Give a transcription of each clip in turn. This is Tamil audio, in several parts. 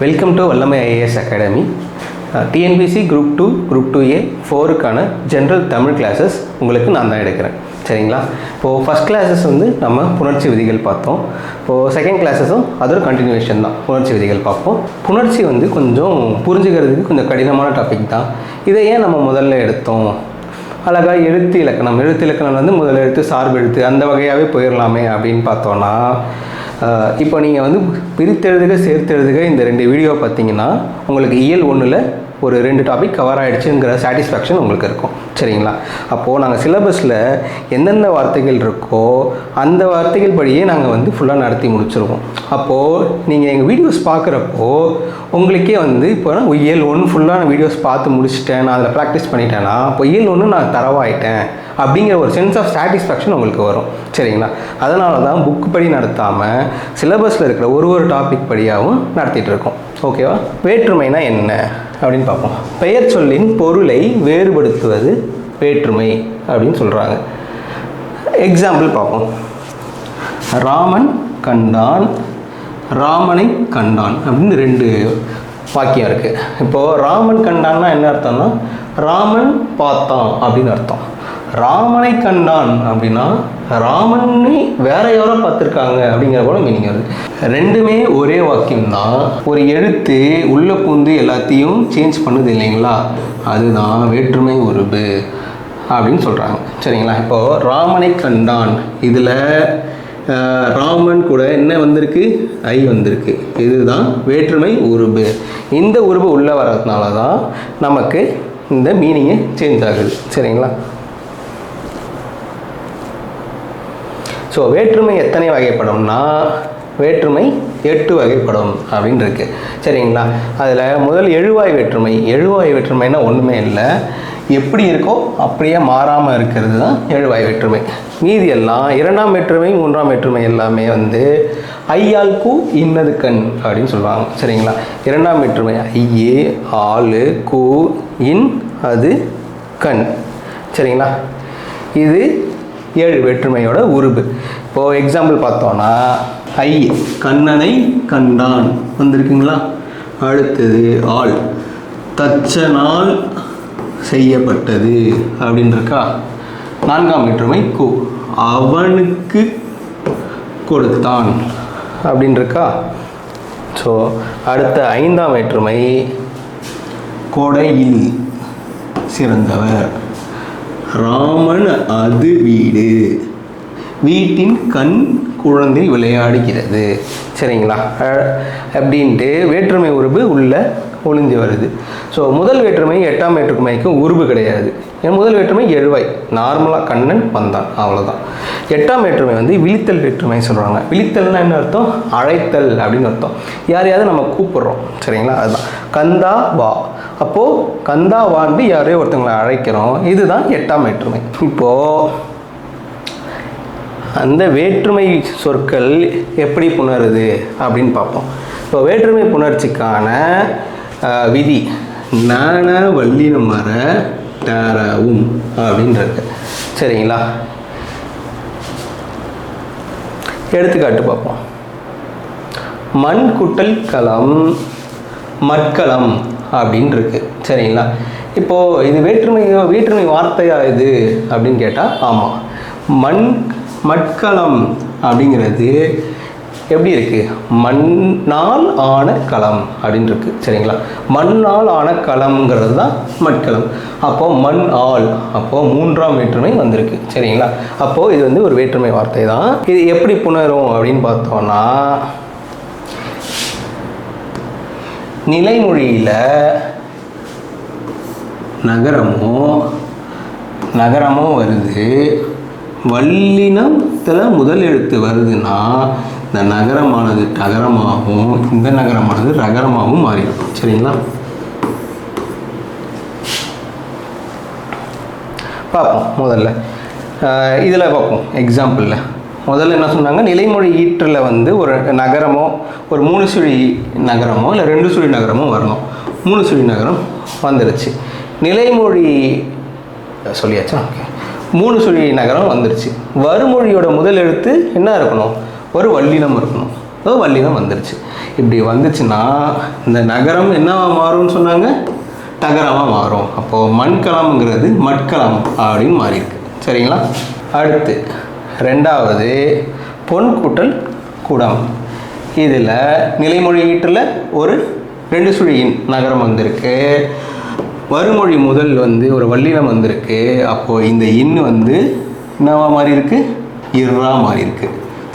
Welcome to Vallamai IAS academy TNPSC group two group two A ஃபோருக்கான general Tamil classes உங்களுக்கு நான் தான் எடுக்கிறேன். சரிங்களா? இப்போது ஃபஸ்ட் கிளாஸஸ் வந்து நம்ம புணர்ச்சி விதிகள் பார்த்தோம். இப்போது செகண்ட் கிளாஸஸும் அதோட கண்டினியூஷன் தான். புணர்ச்சி விதிகள் பார்ப்போம். புணர்ச்சி வந்து கொஞ்சம் புரிஞ்சுக்கிறதுக்கு கொஞ்சம் கடினமான டாபிக் தான். இதை ஏன் நம்ம முதல்ல எடுத்தோம்? அழகாக எழுத்து இலக்கணம். எழுத்து இலக்கணம் வந்து முதல் எழுத்து சார்பு எழுத்து அந்த வகையாகவே போயிடலாமே அப்படின்னு பார்த்தோன்னா இப்போ நீங்கள் வந்து பிரித்தெழுதுக சேர்த்தெழுதுக இந்த ரெண்டு வீடியோ பார்த்தீங்கன்னா உங்களுக்கு இயல் ஒன்றில் ஒரு ரெண்டு டாபிக் கவர் ஆகிடுச்சுங்கிற சாட்டிஸ்ஃபேக்ஷன் உங்களுக்கு இருக்கும். சரிங்களா? அப்போது நாங்கள் சிலபஸில் எந்தெந்த வார்த்தைகள் இருக்கோ அந்த வார்த்தைகள் படியே நாங்கள் வந்து ஃபுல்லாக நடத்தி முடிச்சிருவோம். அப்போது நீங்கள் எங்கள் வீடியோஸ் பார்க்குறப்போ உங்களுக்கே வந்து இப்போ நான் இயல் ஒன்று ஃபுல்லாக நான் வீடியோஸ் பார்த்து முடிச்சிட்டேன் நான் அதில் ப்ராக்டிஸ் பண்ணிட்டேன்னா இப்போ இயல் ஒன்று நான் தரவாயிட்டேன் அப்படிங்கிற ஒரு சென்ஸ் ஆஃப் சாட்டிஸ்ஃபேக்ஷன் உங்களுக்கு வரும். சரிங்களா? அதனால தான் புக் படி நடத்தாமல் சிலபஸில் இருக்கிற ஒரு ஒரு டாபிக் படியாகவும் நடத்திட்டு இருக்கோம். ஓகேவா? வேற்றுமைனா என்ன? அப்படின்னு பார்ப்போம். பெயர் சொல்லின் பொருளை வேறுபடுத்துவது வேற்றுமை அப்படின்னு சொல்கிறாங்க எக்ஸாம்பிள் பார்ப்போம். ராமன் கண்டான் ராமனை கண்டான் அப்படின்னு ரெண்டு வாக்கியம் இருக்குது இப்போது ராமன் கண்டான்னா என்ன அர்த்தம்னா ராமன் பார்த்தான் அப்படின்னு அர்த்தம். ராமனை கண்டான் அப்படின்னா ராமனை வேற யாரோ பார்த்துருக்காங்க அப்படிங்கிற கூட மீனிங் வருது. ரெண்டுமே ஒரே வாக்கியம் தான் ஒரு எழுத்து உள்ள பூந்து எல்லாத்தையும் சேஞ்ச் பண்ணுது இல்லைங்களா? அதுதான் வேற்றுமை உருபு அப்படின்னு சொல்கிறாங்க சரிங்களா? இப்போது ராமனை கண்டான். இதில் ராமன் கூட என்ன வந்திருக்கு? ஐ வந்திருக்கு. இதுதான் வேற்றுமை உருபு. இந்த உருபு உள்ளே வர்றதுனால தான் நமக்கு இந்த மீனிங்கு சேஞ்ச் ஆகுது. சரிங்களா? ஸோ வேற்றுமை எத்தனை வகைப்படும்னா வேற்றுமை எட்டு வகைப்படும் அப்படின்னு இருக்கு. சரிங்களா? அதில் முதல் எழுவாய் வேற்றுமை. எழுவாய் வேற்றுமைன்னா ஒன்றுமே இல்லை. எப்படி இருக்கோ அப்படியே மாறாமல் இருக்கிறது தான் எழுவாய் வேற்றுமை. மீதி எல்லாம் இரண்டாம் வேற்றுமை மூன்றாம் வேற்றுமை எல்லாமே வந்து ஐயால் கூ இன்னது கண் அப்படின்னு சொல்லுவாங்க. சரிங்களா? இரண்டாம் வேற்றுமை ஐயே ஆளு கூ இன் அது கண். சரிங்களா? இது ஏழு வேற்றுமையோட உருபு. இப்போது எக்ஸாம்பிள் பார்த்தோன்னா ஐ. கண்ணனை கண்டான். வந்திருக்குங்களா? அடுத்தது ஆள். தச்சனால் செய்யப்பட்டது அப்படின்னு இருக்கா நான்காம் வேற்றுமை கு. அவனுக்கு கொடுத்தான். அப்படின்னு இருக்கா ஸோ அடுத்த ஐந்தாம் வேற்றுமை கொடையில் சிறந்தவர். ராமன் அது வீடு. வீட்டின் கண் குழந்தை விளையாடுகிறது. சரிங்களா? அப்படின்ட்டு வேற்றுமை உருபு உள்ள ஒளிஞ்சு வருது. ஸோ முதல் வேற்றுமை எட்டாம் வேற்றுமைக்கும் உருபு கிடையாது. என் முதல் வேற்றுமை எழுவாய் நார்மலாக கண்ணன் வந்தான். அவ்வளோதான் எட்டாம் வேற்றுமை வந்து விழித்தல் வேற்றுமை சொல்கிறாங்க விழித்தல்னா என்ன அர்த்தம்? அழைத்தல் அப்படின்னு அர்த்தம். யாரையாவது நம்ம கூப்பிடுறோம். சரிங்களா? அதுதான். கந்தா வா. அப்போது கந்தா வாண்டு யாரையோ ஒருத்தவங்களை அழைக்கிறோம். இதுதான் எட்டாம் வேற்றுமை. இப்போது அந்த வேற்றுமை சொற்கள் எப்படி புணருது அப்படின்னு பார்ப்போம். இப்போ வேற்றுமை புணர்ச்சிக்கான விதி. நான வள்ளின மர தரவும் அப்படின்றது. சரிங்களா? எடுத்துக்காட்டு பார்ப்போம். மண் குட்டல் களம் மட்களம் அப்படின்னு இருக்கு சரிங்களா? இப்போது இது வேற்றுமை வேற்றுமை வார்த்தையா இது அப்படின்னு கேட்டால் ஆமாம் மண் மட்களம் அப்படிங்கிறது எப்படி இருக்கு? மண்ணால் ஆன களம் அப்படின்னு இருக்கு. சரிங்களா? மண்ணால் ஆன களம்ங்கிறது தான் மட்களம். அப்போ மண் ஆள் அப்போ மூன்றாம் வேற்றுமை வந்திருக்கு. சரிங்களா? அப்போ இது வந்து ஒரு வேற்றுமை வார்த்தை தான். இது எப்படி புணரும் அப்படின்னு பார்த்தோம்னா நிலைமொழியில் நகரமும் நகரமும் வருது. வல்லினத்தில் முதல் எழுத்து வருதுன்னா இந்த நகரமானது நகரமாகவும் இந்த நகரமானது ரகரமாகவும் மாறிடும். சரிங்களா? பார்ப்போம் முதல்ல. இதில் பார்ப்போம். எக்ஸாம்பிளில் முதல்ல என்ன சொன்னாங்க? நிலைமொழி ஈற்றில் வந்து ஒரு நகரமோ ஒரு மூணு சுழி நகரமோ இல்லை ரெண்டு சுழி நகரமோ வரணும். மூணு சுழி நகரம் வந்துருச்சு. நிலைமொழி சொல்லியாச்சா? ஓகே மூணு சுழி நகரம் வந்துருச்சு. வறுமொழியோட முதல் எழுத்து என்ன இருக்கணும்? ஒரு வல்லினம் இருக்கணும். ஒரு வல்லினம் வந்துருச்சு. இப்படி வந்துச்சுன்னா இந்த நகரம் என்னவா மாறும்னு சொன்னாங்க? தகரமாக மாறும். அப்போது மண்கலம்ங்கிறது மட்கலம் அப்படின்னு மாறியிருக்கு. சரிங்களா? அடுத்து ரெண்டாவது பொன் கூட்டல் குடம். இதில் நிலைமொழியீட்டில் ஒரு ரெண்டு சுழியின் நகரம் வந்திருக்கு. வருமொழி முதல் வந்து ஒரு வல்லினம் வந்திருக்கு. அப்போது இந்த இன் வந்து என்னவா மாறி இருக்கு இர்ரா மாறி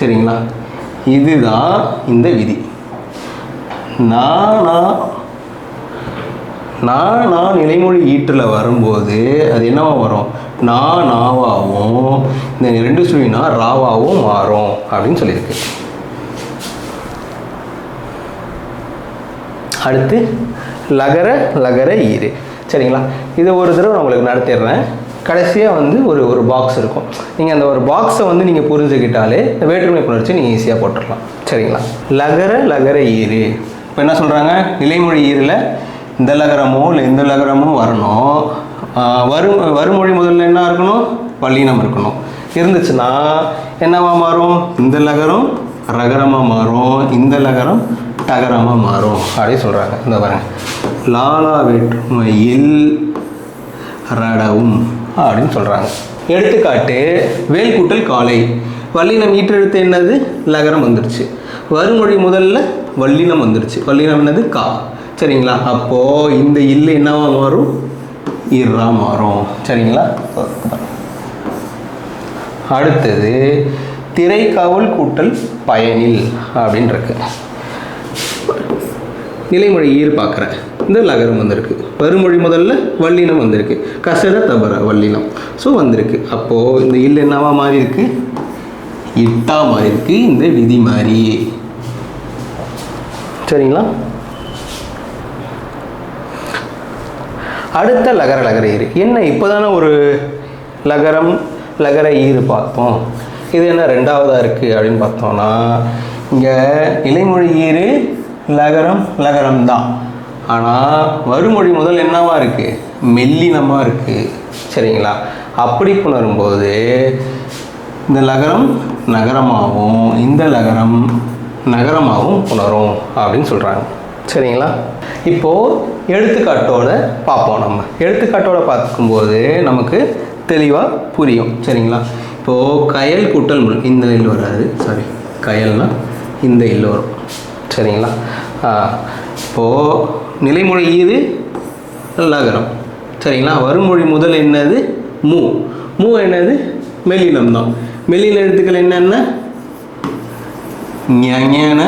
சரிங்களா? இதுதான் இந்த விதி. நானா நான் நான் நிலைமொழி ஈட்டில் வரும்போது அது என்னவா வரும்? நான் நாவாவும் இந்த ரெண்டு சுழினா ராவாவும் மாறும் அப்படின்னு சொல்லியிருக்கு. அடுத்து லகர லகர ஈரு சரிங்களா? இதை ஒரு தடவை நான் உங்களுக்கு நடத்திடுறேன். கடைசியாக வந்து ஒரு ஒரு பாக்ஸ் இருக்கும். நீங்கள் அந்த ஒரு பாக்ஸை வந்து நீங்கள் புரிஞ்சுக்கிட்டாலே இந்த வேற்றுமை புணர்ச்சி நீங்கள் ஈஸியாக போட்டுடலாம். சரிங்களா? லகர லகர ஈறு. இப்போ என்ன சொல்கிறாங்க நிலைமொழி ஈரில் இந்த லகரமோ இல்லை இந்த லகரமோ வரணும். வரும் வருமொழி முதல்ல என்ன இருக்கணும்? வல்லினம் இருக்கணும். இருந்துச்சுன்னா என்னவா மாறும்? இந்த லகரம் ரகரமாக மாறும். இந்த லகரம் டகரமாக மாறும். அப்படின்னு சொல்கிறாங்க இந்த பாருங்க. லாலா வேற்றுமையில் ரடவும். அப்படின்னு சொல்கிறாங்க எடுத்துக்காட்டு வேல்கூட்டல் காலை வல்லினம் ஈற்றெழுத்து என்னது? லகரம் வந்துருச்சு. வருமொழி முதல்ல வல்லினம் வந்துருச்சு. வல்லினம் என்னது? கா. சரிங்களா? அப்போது இந்த இல்லை என்னவா மாறும்? இர்ரா மாறும். சரிங்களா? அடுத்தது திரைக்காவல் கூட்டல் பயனில் அப்படின்னு இருக்கு நிலைமொழி ஈர் பார்க்குறேன். இந்த லகரம் வந்திருக்கு. வருமொழி முதல்ல வல்லினம் வந்திருக்கு. கசர தபர வல்லினம். ஸோ வந்திருக்கு. அப்போது இந்த இல் என்னவா மாறி இருக்கு இட்டா மாறி இருக்கு இந்த விதி மாறி. சரிங்களா? அடுத்த லகர லகர ஈர் என்ன இப்போதானே ஒரு லகரம் லகர ஈர் பார்த்தோம். இது என்ன ரெண்டாவதாக இருக்குது அப்படின்னு பார்த்தோம்னா இங்கே நிலைமொழி ஈர் லகரம் லகரம் தான். ஆனால் வருமொழி முதல் என்னவா இருக்குது மெல்லினமாக இருக்குது சரிங்களா? அப்படி புணரும்போது இந்த லகரம் நகரமாகவும் இந்த லகரம் நகரமாகவும் புணரும் அப்படின்னு சொல்கிறாங்க சரிங்களா? இப்போது எடுத்துக்காட்டோட பார்ப்போம் நம்ம. எடுத்துக்காட்டோட பார்க்கும்போது நமக்கு தெளிவாக புரியும். சரிங்களா? இப்போது கயல் கூட்டல் முள் இந்த இல் வராது. சாரி கயல்னால் இந்த இல் வரும். சரிங்களா? இப்போது நிலைமொழி ஈது லகரம் சரிங்களா? வருமொழி முதல் என்னது? மூ. மூ என்னது? மெல்லினம் தான். மெல்லின எழுத்துக்கள் என்னென்ன? ஞஞன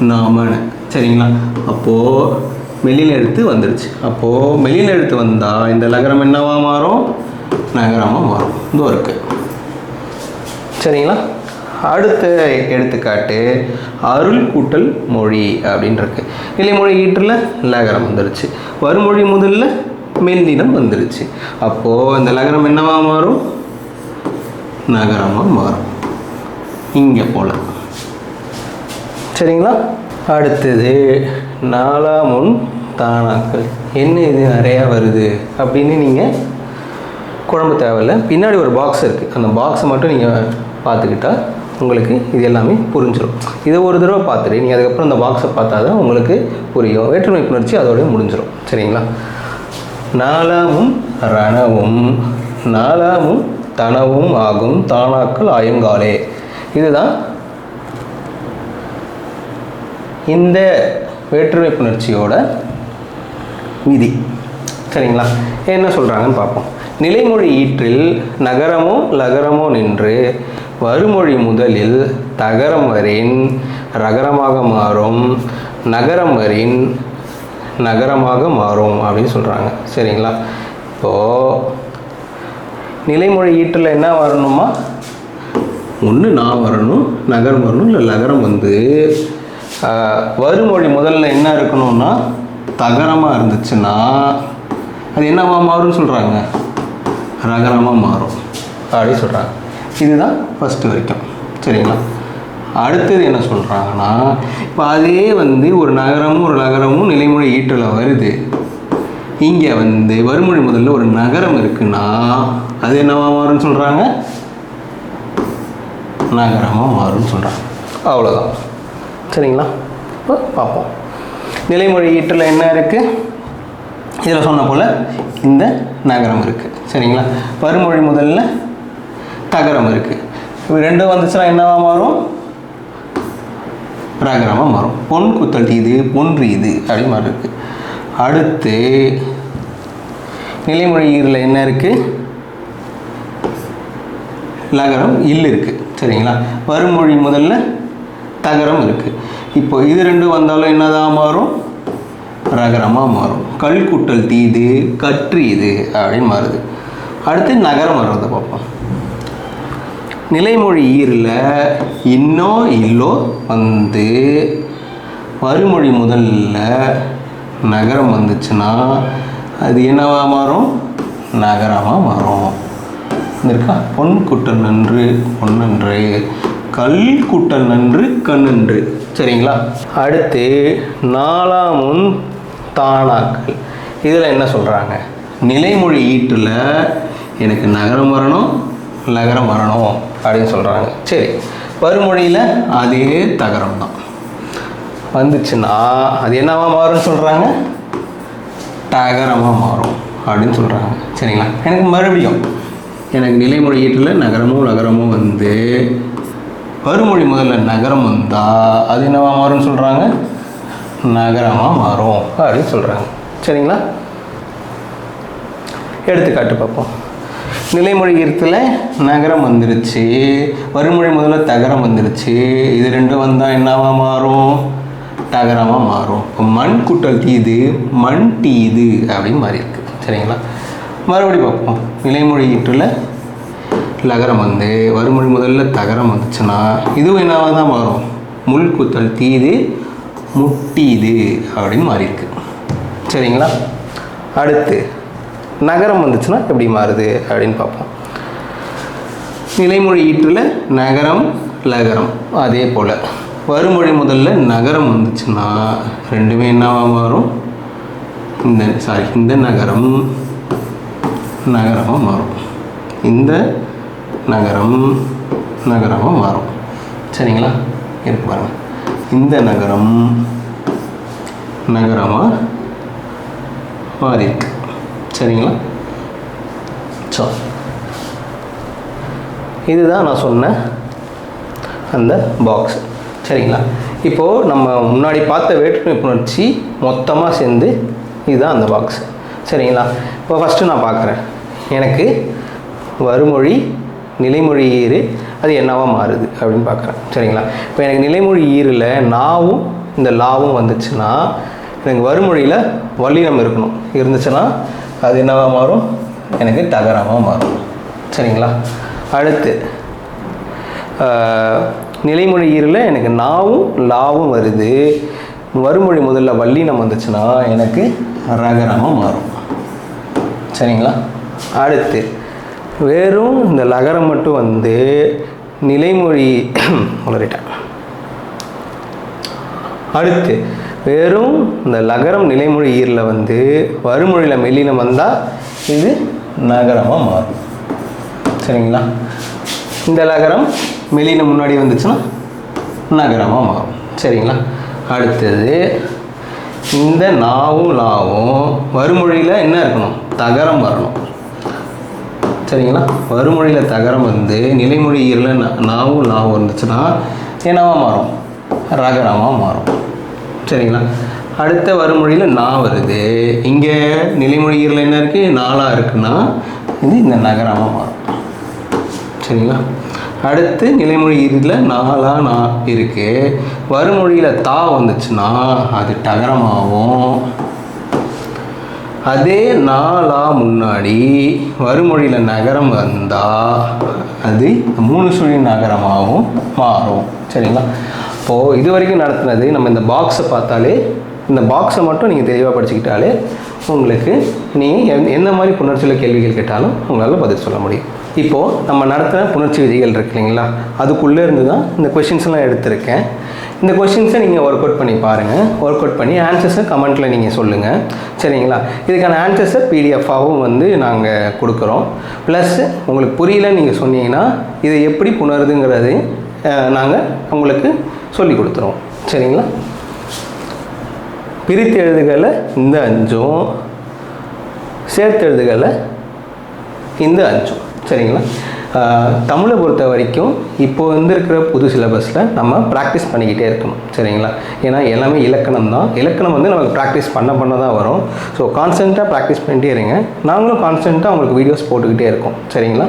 நாமன சரிங்களா? அப்போது மெல்லின எழுத்து வந்துருச்சு. அப்போது மெல்லின எழுத்து வந்தால் இந்த லகரம் என்னவா மாறும்? நகரமாக மாறும். இதோ இருக்குது சரிங்களா? அடுத்த எடுத்துக்காட்டு அருள் கூட்டல் மொழி அப்படின்னு இருக்கு நிலைமொழி ஈற்றில் லகரம் வந்துருச்சு. வருமொழி முதல்ல மெல்லினம் வந்துருச்சு. அப்போது இந்த லகரம் என்னவா மாறும்? நகரமாக மாறும். இங்கே போல சரிங்களா? அடுத்தது நாலாமுன் தானாக்கள். என்ன இது? நிறையா வருது அப்படின்னு நீங்கள் குழம்பு தேவையில்ல. பின்னாடி ஒரு பாக்ஸ் இருக்குது அந்த பாக்ஸை மட்டும் நீங்கள் பார்த்துக்கிட்டா உங்களுக்கு இது எல்லாமே புரிஞ்சிடும் இதை ஒரு தடவை பார்த்துட்டு நீங்கள் அதுக்கப்புறம் அந்த பாக்ஸை பார்த்தா தான் உங்களுக்கு புரியும். வேற்றுமை புணர்ச்சி அதோடய முடிஞ்சிடும் சரிங்களா? நாலாமும் ரணவும் நாலாமும் தனவும் ஆகும். தானாக்கள் ஆயுங்காலே. இதுதான் இந்த வேற்றுமை புணர்ச்சியோட விதி. சரிங்களா? என்ன சொல்கிறாங்கன்னு பார்ப்போம். நிலைமொழி ஈற்றில் நகரமோ லகரமோ நின்று வருமொழி முதலில் தகரம் வரின் ரகரமாக மாறும் நகரம் வரின் நகரமாக மாறும் அப்படின்னு சொல்கிறாங்க சரிங்களா? இப்போது நிலைமொழி ஈட்டில் என்ன வரணுமா? ஒன்று நான் வரணும் நகரம் வரணும் இல்லை நகரம் வந்து வருமொழி முதல்ல என்ன இருக்கணும்னா தகரமாக இருந்துச்சுன்னா அது என்னவா மாறும்னு சொல்கிறாங்க ரகரமாக மாறும் அப்படின்னு சொல்கிறாங்க இதுதான் ஃபஸ்ட்டு வரைக்கும் சரிங்களா? அடுத்தது என்ன சொல்கிறாங்கன்னா இப்போ அதே வந்து ஒரு நகரமும் ஒரு நகரமும் நிலைமொழி ஈட்டில் வருது. இங்கே வந்து வறுமொழி முதல்ல ஒரு நகரம் இருக்குன்னா அது என்னவா மாறும்னு சொல்கிறாங்க நகரமாக மாறும்னு சொல்கிறாங்க அவ்வளோதான் சரிங்களா? இப்போ பார்ப்போம். நிலைமொழி ஈட்டில் என்ன இருக்குது இதில் சொன்ன போல் இந்த நகரம் இருக்குது சரிங்களா? வறுமொழி முதல்ல தகரம் இருக்குது இப்போ ரெண்டும் வந்துச்சுன்னா என்னவா மாறும்? ரகரமாக மாறும். பொன் குத்தல் இது பொன்று இது அப்படி மாதிரி இருக்குது அடுத்து நிலைமொழி ஈரில் என்ன இருக்குது லகரம் இல் இருக்குது சரிங்களா? வருமொழி முதல்ல தகரம் இருக்குது இப்போ இது ரெண்டும் வந்தாலும் என்னதான் மாறும்? ரகரமாக மாறும். கல் குட்டல் தீது கற்று இது அப்படின்னு மாறுது. அடுத்து நகரம் வர்றதை பார்ப்போம். நிலைமொழி ஈரில் இன்னோ இல்லோ வந்து வறுமொழி முதல்ல நகரம் வந்துச்சுன்னா அது என்னவா மாறும்? நகரமாக மாறும். இருக்கா பொன் குட்டல் நன்று பொன்னன்று கல் குட்டல் நன்று கண்ணன்று சரிங்களா? அடுத்து நாலாமுன் தானாக்கள். இதில் என்ன சொல்கிறாங்க நிலைமொழி ஈட்டில் எனக்கு நகரம் வரணும் நகரம் வரணும். அப்படின்னு சொல்கிறாங்க சரி வறுமொழியில் அதே தகரம் தான் வந்துச்சுன்னா அது என்னவா மாறும்னு சொல்கிறாங்க தகரமாக மாறும் அப்படின்னு சொல்கிறாங்க சரிங்களா? எனக்கு மறுபடியும் எனக்கு நிலைமொழி ஈட்டில் நகரமும் நகரமும் வந்து வறுமொழி முதல்ல நகரம் வந்தால் அது என்னவா மாறும்னு சொல்கிறாங்க நகரமாக மாறும் அப்படின்னு சொல்கிறாங்க சரிங்களா? எடுத்துக்காட்டு பார்ப்போம். நிலைமொழி ஈரத்தில் நகரம் வந்துருச்சு. வறுமொழி முதல்ல தகரம் வந்துருச்சு. இது ரெண்டும் வந்தால் என்னவா மாறும்? தகரமாக மாறும். இப்போ மண் குட்டல் தீது மண் டீது அப்படின்னு மாறி இருக்கு. சரிங்களா? மறுபடி பார்ப்போம். நிலைமொழி ஈற்றில் லகரம் வந்து வறுமொழி முதல்ல தகரம் வந்துச்சுன்னா இதுவும் என்னவாக தான் மாறும்? முள் குத்தல் தீது முட்டீது அப்படின்னு மாறி இருக்கு. சரிங்களா? அடுத்து நகரம் வந்துச்சுன்னா எப்படி மாறுது அப்படின்னு பார்ப்போம். நிலைமொழி ஈற்றில் நகரம் லகரம் அதே போல். வறுமொழி முதல்ல நகரம் வந்துச்சுன்னா ரெண்டுமே என்னவாக மாறும்? இந்த சாரி இந்த நகரம் நகரமாக மாறும். இந்த நகரம் நகரமாக மாறும். சரிங்களா? இருக்கு பாருங்கள் இந்த நகரம் நகரமாக மாறி இருக்கு சரிங்களா? ஸோ இதுதான் நான் சொன்ன அந்த பாக்ஸ் சரிங்களா? இப்போது நம்ம முன்னாடி பார்த்த வேற்றுமை புணர்ச்சி மொத்தமாக சேர்ந்து இதுதான் அந்த பாக்ஸ் சரிங்களா? இப்போ ஃபஸ்ட்டு நான் பார்க்குறேன். எனக்கு வறுமொழி நிலைமொழி ஈறு அது என்னவாக மாறுது அப்படின்னு பார்க்குறேன். சரிங்களா? இப்போ எனக்கு நிலைமொழி ஈரில் நாவும் இந்த லாவும் வந்துச்சுன்னா எனக்கு வறுமொழியில் வல்லினம் இருக்கணும். இருந்துச்சுன்னா அது என்னவாக மாறும்? எனக்கு தகரமாக மாறும். சரிங்களா? அடுத்து நிலைமொழி ஈரில் எனக்கு நாவும் லாவும் வருது. வறுமொழி முதல்ல வல்லினம் வந்துச்சுன்னா எனக்கு ரகரமாக மாறும். சரிங்களா? அடுத்து வெறும் இந்த லகரம் மட்டும் வந்து நிலைமொழி உளறிட்டேன். அடுத்து வெறும் இந்த லகரம் நிலைமொழி ஈரில் வந்து வறுமொழியில் மெல்லினம் வந்தால் இது நகரமாக மாறும். சரிங்களா? இந்த லகரம் மெல்லினம் முன்னாடி வந்துச்சுன்னா நகரமாக மாறும். சரிங்களா? அடுத்தது இந்த நாவும் லாவும் வறுமொழியில் என்ன இருக்கணும்? தகரம் வரணும். சரிங்களா? வறுமொழியில் தகரம் வந்து நிலைமொழி ஈரில் நாவும் லாவும் இருந்துச்சுன்னா என்னவாக மாறும். ரகரமாக மாறும். சரிங்களா? அடுத்த வறுமொழியில் நா வருது. இங்கே நிலைமொழிகளில் என்ன இருக்குது நாளாக இருக்குன்னா இது இந்த நகரமாக மாறும். சரிங்களா? அடுத்து நிலைமொழியில் நாளாக நான் நா இருக்குது வறுமொழியில் தா வந்துச்சுன்னா அது டகரமாகவும் அதே நாளா முன்னாடி வறுமொழியில் நகரம் வந்தால் அது மூணு சுழி நகரமாகவும் மாறும். சரிங்களா? இப்போது இது வரைக்கும் நடத்தினது நம்ம இந்த பாக்ஸை பார்த்தாலே இந்த பாக்ஸை மட்டும் நீங்கள் தெளிவாக படிச்சுக்கிட்டாலே உங்களுக்கு நீங்கள் எந்த மாதிரி புணர்ச்சியில் கேள்விகள் கேட்டாலும் உங்களால் பதில் சொல்ல முடியும். இப்போது நம்ம நடத்தின புணர்ச்சி விதிகள் இருக்கு இல்லைங்களா? அதுக்குள்ளே இருந்து தான் இந்த கொஷின்ஸ்லாம் எடுத்திருக்கேன். இந்த கொஷின்ஸை நீங்கள் ஒர்க் அவுட் பண்ணி பாருங்கள் ஒர்க் அவுட் பண்ணி ஆன்சர்ஸை கமெண்ட்டில் நீங்கள் சொல்லுங்கள் சரிங்களா? இதுக்கான ஆன்சர்ஸை பிடிஎஃபாகவும் வந்து நாங்கள் கொடுக்குறோம். ப்ளஸ் உங்களுக்கு புரியலன்னு நீங்கள் சொன்னீங்கன்னா இது எப்படி புணருதுங்கிறது நாங்கள் உங்களுக்கு சொல்லி கொடுத்துருவோம் சரிங்களா? பிரித்து எழுதுகளை இந்த அஞ்சும் சேர்த்து எழுதுகளை இந்த அஞ்சும். சரிங்களா? தமிழை பொறுத்த வரைக்கும் இப்போ வந்துருக்கிற புது சிலபஸில் நம்ம ப்ராக்டிஸ் பண்ணிக்கிட்டே இருக்கணும். சரிங்களா? ஏன்னா எல்லாமே இலக்கணம் தான். இலக்கணம் வந்து நமக்கு ப்ராக்டிஸ் பண்ண பண்ண தான் வரும். ஸோ கான்ஸ்டண்ட்டாக ப்ராக்டிஸ் பண்ணிட்டே இருங்க. நாங்களும் கான்ஸ்டண்ட்டாக உங்களுக்கு வீடியோஸ் போட்டுக்கிட்டே இருக்கோம். சரிங்களா?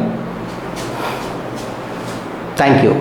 தேங்க்யூ